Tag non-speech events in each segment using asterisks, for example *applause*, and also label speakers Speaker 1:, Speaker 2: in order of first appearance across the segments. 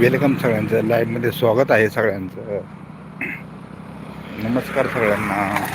Speaker 1: Welcome सगळ्यांचं. लाईव्हमध्ये स्वागत आहे सगळ्यांचं. नमस्कार सगळ्यांना.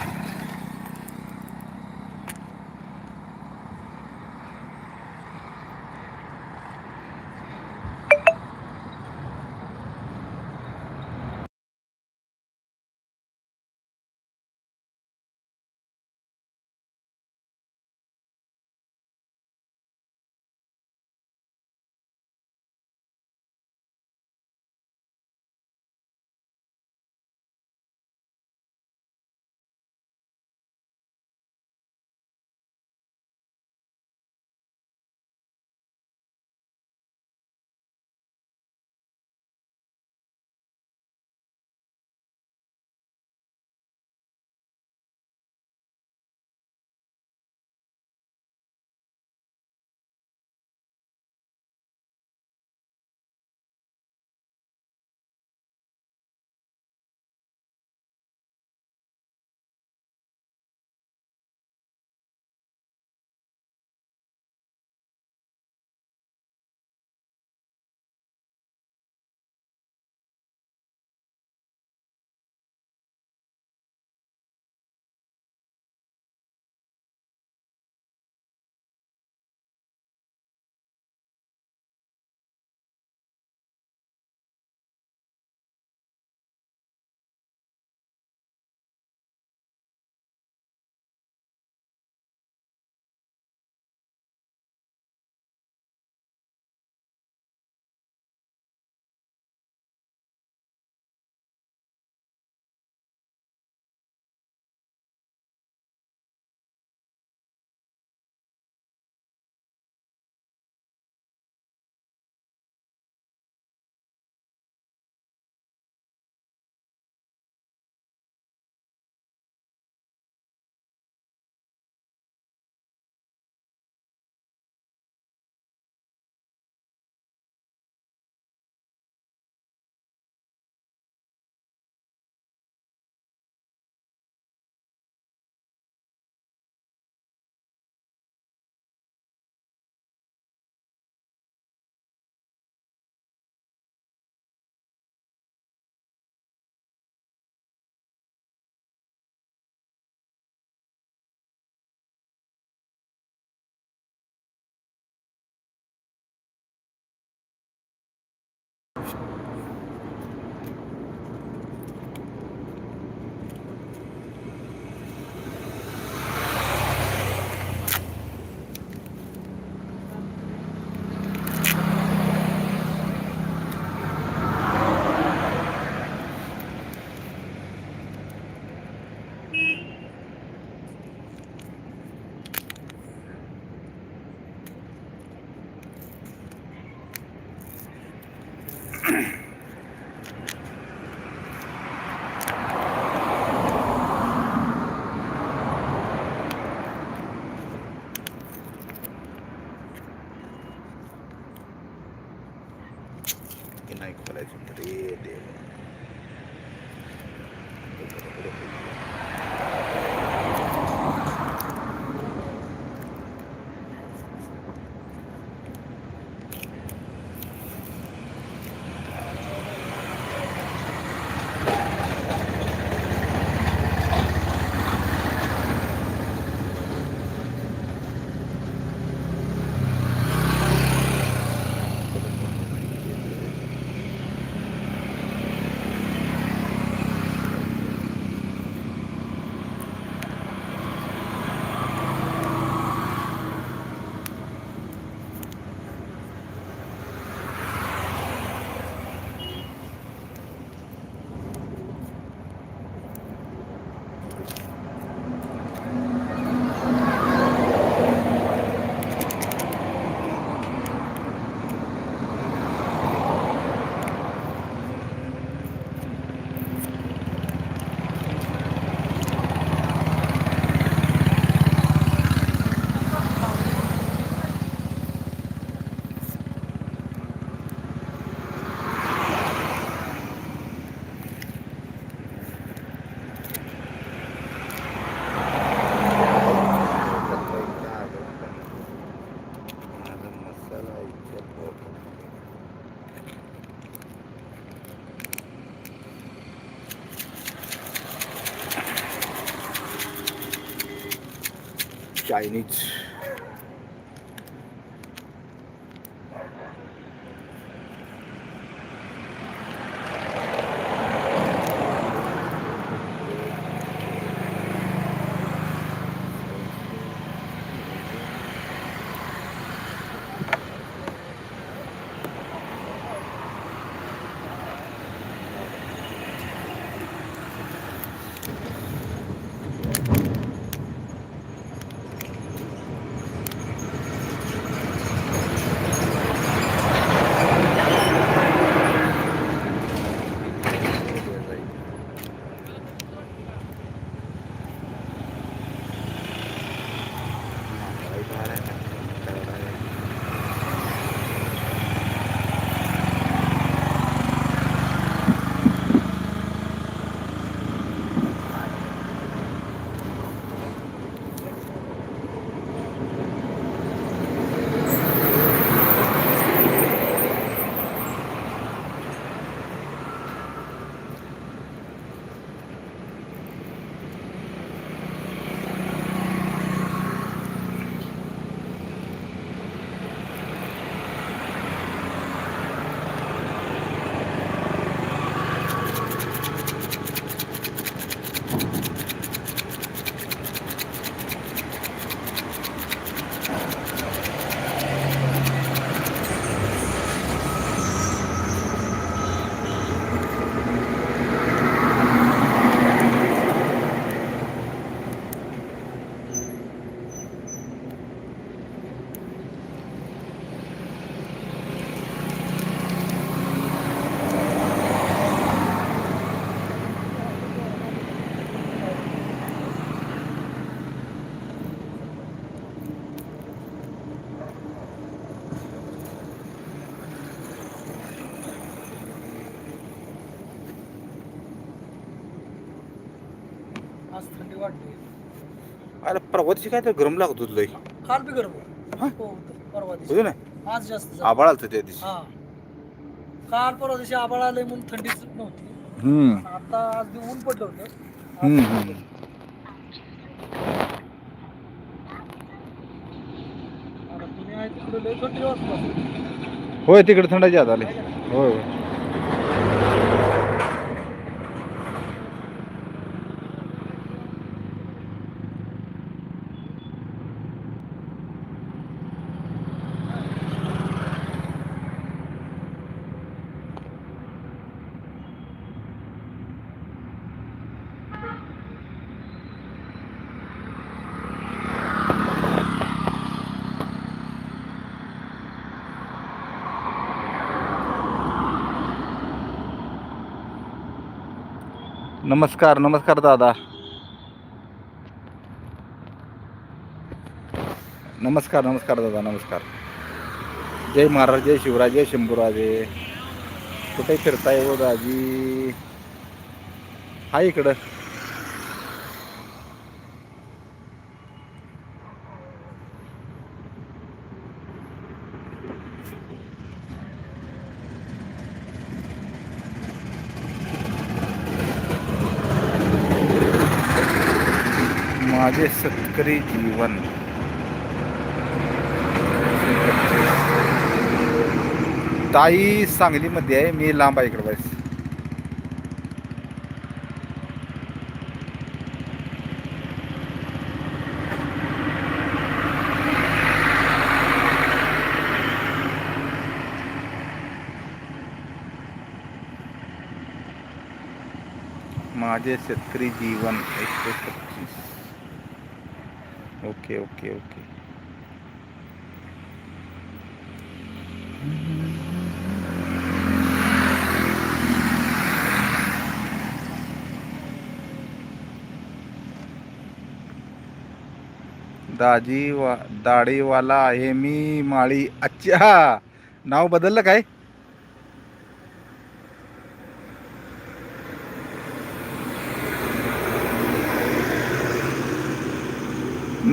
Speaker 2: I need.
Speaker 1: अरे परवाची काय तर गरम लागत होत लय
Speaker 2: काल बी गरम.
Speaker 1: हा?
Speaker 2: हो परवा दिवशी
Speaker 1: होतो ना?
Speaker 2: आज जास्त झालं.
Speaker 1: आबाळ आलतं त्या दिवशी.
Speaker 2: हा. काल परवा दिवशी आबाळ आलंय म्हणून थंडीच नव्हती.
Speaker 1: हम्म.
Speaker 2: आता आज बी ऊन पडलं होतं.
Speaker 1: हम्म, हम्म.
Speaker 2: आता तुम्ही आहे तिकडे लय थंडी वाजता.
Speaker 1: होय तिकडे थंडाची आत आले. होय होय. नमस्कार नमस्कार दादा. नमस्कार नमस्कार दादा नमस्कार. जय महाराज जय शिवराज जय शंभूराजे. कुठे फिरताय हो दाजी? हा इकडं माझे शेतकरी जीवन. ताई सांगलीमध्ये आहे मी लांब आहे इकडे बस. माझे शेतकरी जीवन एकशे पच्चीस. Okay okay okay. दाजी वा दाढीवाला आहे मी माळी. अच्छा! नाव बदललं काय?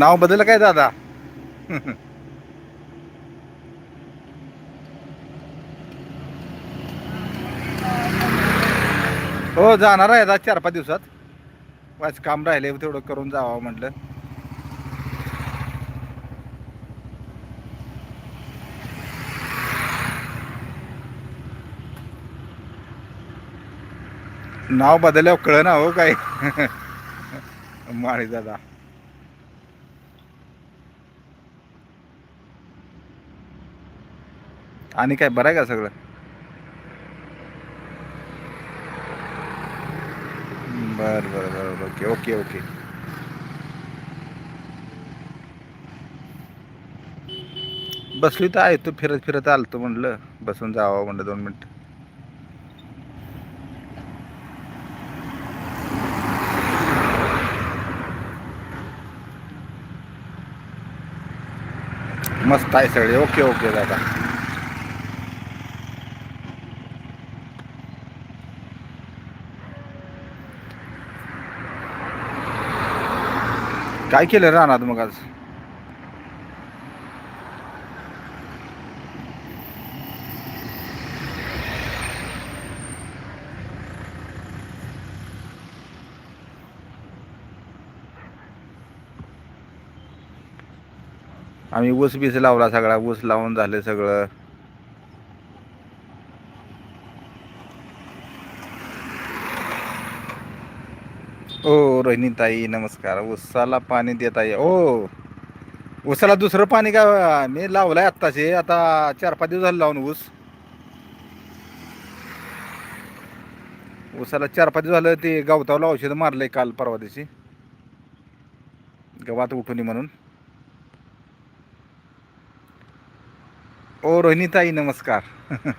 Speaker 1: नाव बदल काय दादा? *laughs* हो जाणार आहे चार पाच दिवसात. वाच काम राहिले तेवढं करून जावं म्हटलं. नाव बदलल्यावर कळ ना हो काय *laughs* माळी दादा. आणि काय बरं आहे का सगळं? बर बर बर ओके ओके ओके. बसली तर आहे तू फिरत फिरत आलतो म्हणलं. बसून जावं म्हणलं दोन मिनिट. मस्त आहे सगळे. ओके ओके दादा. काय केलं रानात मग आज? आम्ही ऊस बीस लावला सगळा ऊस लावून झालं सगळं. ओ रोहिणीताई नमस्कार. ऊसाला पाणी देत आहे. ओ उसाला दुसरं पाणी का? मी लावलंय आत्ताचे आता चार पाच दिवस झाले लावून ऊस. उसाला चार पाच दिवस झालं ते गवतावला औषध मारलंय काल परवा दिवशी. गवात उठून ये म्हणून. ओ रोहिणीताई नमस्कार. *laughs*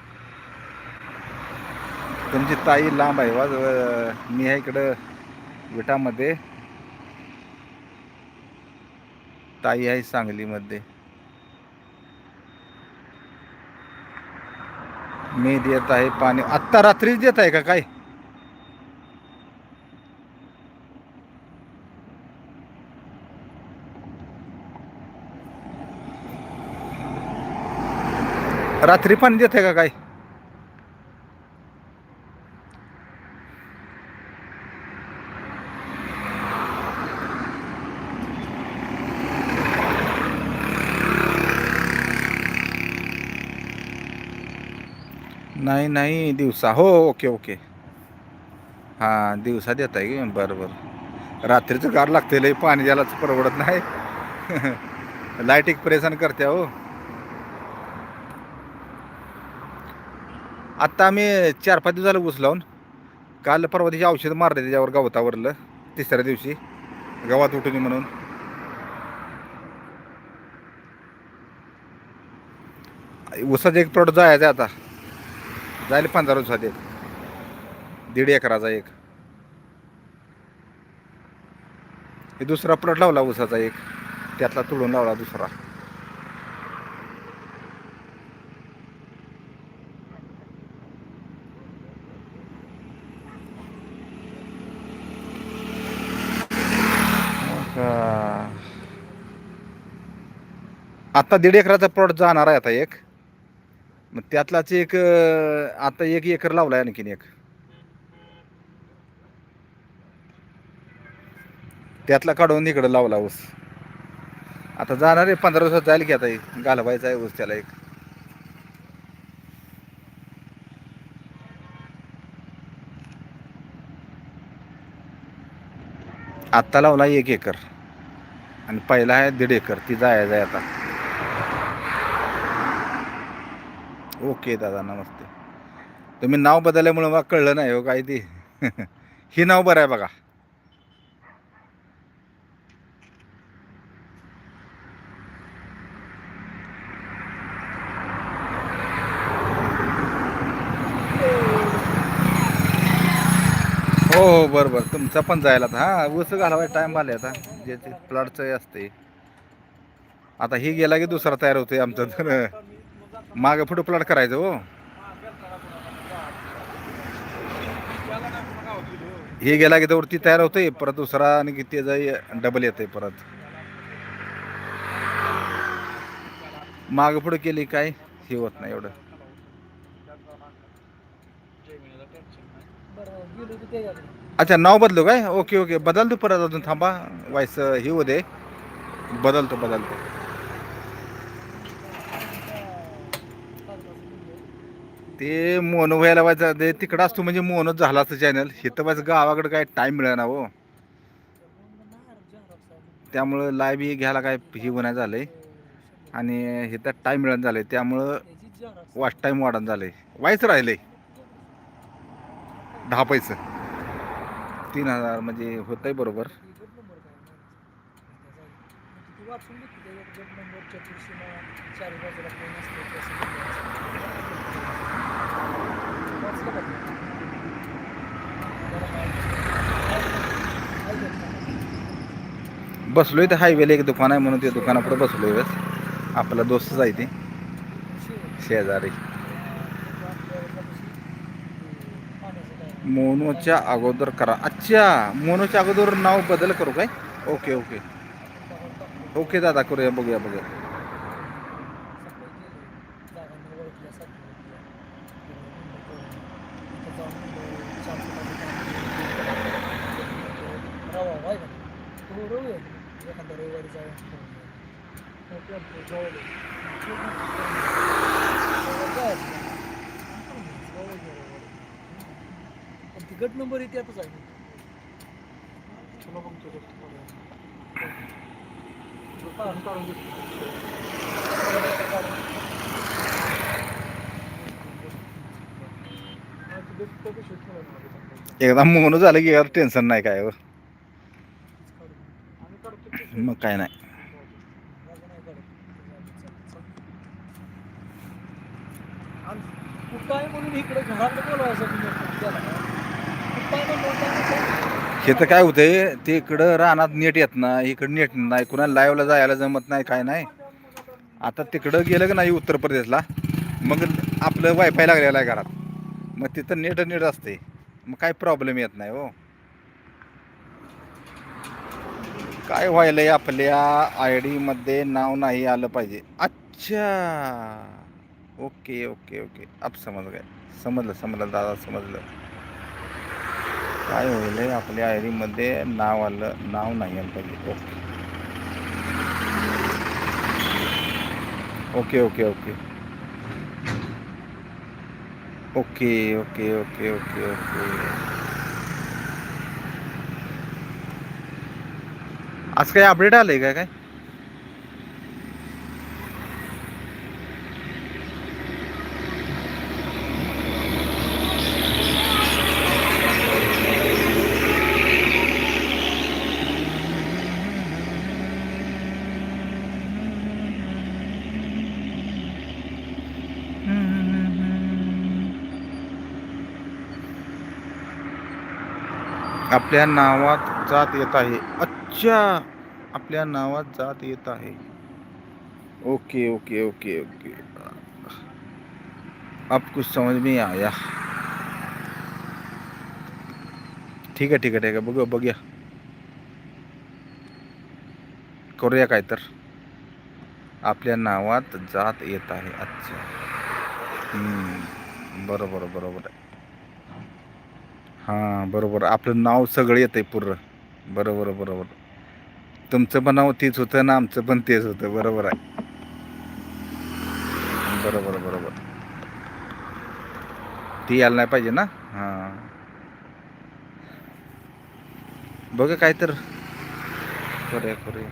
Speaker 1: तुमची ताई लांब आहे वा. मी आहे इकडं विटामध्ये. ताई आहे सांगलीमध्ये. मी देत आहे पाणी. आत्ता रात्रीच देत आहे का काय? रात्री पाणी देत आहे का काय? नाही नाही दिवसा. हो ओके ओके. हां दिवसा देत आहे की? बरं बरं. रात्रीचं गार लागते लई पाणी ज्यालाच परवडत नाही. *laughs* लाइट एक परेशान करते हो. आत्ता आम्ही चार पाच दिवस झालं ऊस लावून. काल परवा दिवशी औषध मारले त्याच्यावर गवतावरलं तिसऱ्या दिवशी. गवात उठून ये म्हणून. ऊसाचा एक प्लॉट जायचं आहे आता. जायला पंधरा दिवसात एक. दीड एकराचा एक. हे दुसरा प्लॉट लावला ऊसाचा एक. त्यातला तुडून लावला दुसरा. आत्ता आता दीड एकराचा प्लॉट जाणार आहे आता एक. मग त्यातलाच एक आता एक एकर लावलाय आणखीन एक. त्यातला काढून इकडं लावला ऊस. आता जाणार आहे पंधरा दिवसात जाईल की आता हे. घालवायचा आहे ऊस त्याला एक. आत्ता लावला एक एकर. आणि पहिला आहे दीड एकर. ती जायचं आहे आता. ओके दादा नमस्ते. तुम्ही नाव बदलल्यामुळं मला कळलं नाही हो काय ते. *laughs* ही नाव बरं आहे बघा. हो हो बरं बरं. तुमचा पण जायला आता. हां ऊस घालावायचा टाईम आले आता. जे ते प्लॉटचं असते आता ही गेला की दुसरा तयार होतोय आमचं तर. मागं पुढं प्लॉट करायचं हो. हे गेला की वरती तयार होतंय परत दुसरा आणि की त्याचा डबल येतंय परत. मागं पुढं केली काय? हे होत नाही एवढं. अच्छा नाव बदलू काय? ओके ओके बदलतो परत अजून. थांबा. वाईस हे होऊ दे. बदलतो बदलतो. ते मोनो व्हायला व्हायचं ते तिकडं असतो म्हणजे मोनोच झाला असतं चॅनल इथं व्हायचं गावाकडं काय टाईम मिळेना हो. त्यामुळं लाईव्ह घ्यायला काय हे होण्या झालं आहे आणि इथं टाईम मिळणं झालं आहे त्यामुळं वाच टाईम वाढत झालं आहे व्हायचं राहिलं आहे दहा पैसे. तीन हजार म्हणजे होतं आहे बरोबर. बसलोय तर हायवेला एक दुकान आहे म्हणून ते दुकानापुढे बसलोय बस. आपला दोस्तच आहे ते. शेजारी. मोनोच्या अगोदर करा. अच्छा मोनोच्या अगोदर नाव बदल करू काय? ओके ओके ओके दादा करूया बघूया बघूया.
Speaker 2: एखादा रविवारी जाऊन. ती नंबर येते
Speaker 1: आहे. एकदम मोहन झालं की यार टेन्शन नाही काय हो. मग काय नाही.
Speaker 2: आहे
Speaker 1: हे तर काय होतंय ते इकडं रानात नेट येत नाही इकडं नेट नाही कुणाला लाईव्हला जायला जमत नाही काय नाही. आता तिकडं गेलं की नाही उत्तर प्रदेशला मग आपलं वायफाय लागलेलं आहे घरात. मग तिथं नेट नेट असते मग काय प्रॉब्लेम येत नाही हो. काय व्हायलंय आपल्या आय डीमध्ये नाव नाही आलं पाहिजे. अच्छा! Okay okay okay. आप समज काय? समजलं समजलं दादा समजलं. काय होईल आपल्या आय डीमध्ये नाव आलं नाव नाही आलं पाहिजे. Okay. Okay okay okay. Okay okay okay okay okay. आज काय अपडेट आलंय काय काय? आपल्या नावात जात आहे. अच्छा! आपल्या नावात जात येत ओके ओके ओके ओके. अब कुछ समझ में आया. ठीक आहे ठीक आहे ठीक आहे बघूया बघूया. करूया काय तर. आपल्या नावात जात येत अच्छा. हम्म, बरोबर बरोबर. आहे हाँ बरोबर. आपलं नाव सगळं येतं आहे पूर्ण. बरोबर बरोबर. तुमचं पण नाव तेच होतं ना आमचं पण तेच होतं. बरोबर आहे. बरोबर बरोबर. ती यायला नाही पाहिजे ना? हां. बघा काय तर करूया करूया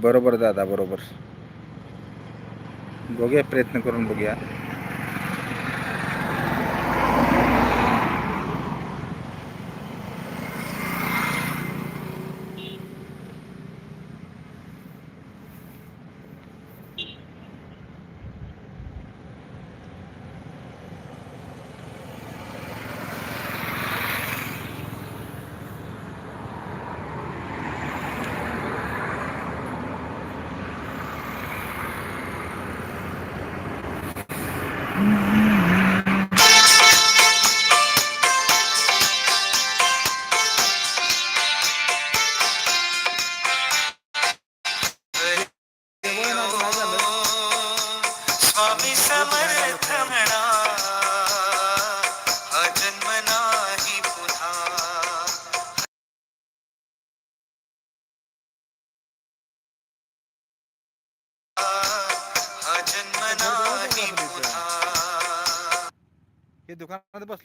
Speaker 1: बरोबर दादा बरोबर. बघूया प्रयत्न करून बघूया.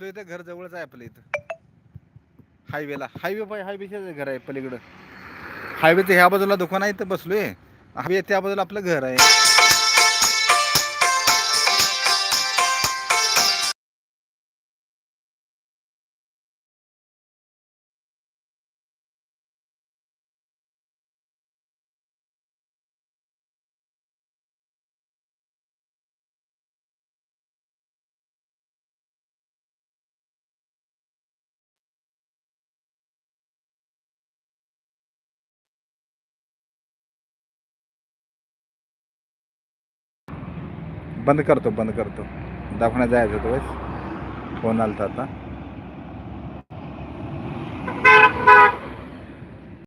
Speaker 1: बसलो इथं घर जवळच आहे आपल्या इथं. हायवेला. हायवे पाय हायवेचे घर आहे पलीकडं. हायवेचं ह्या बाजूला दुकान आहे इथं बसलोय. हायवे त्या बाजूला आपलं घर आहे. बंद करतो बंद करतो. दाखवण्यात जायचं होतं बस फोन आलता आता.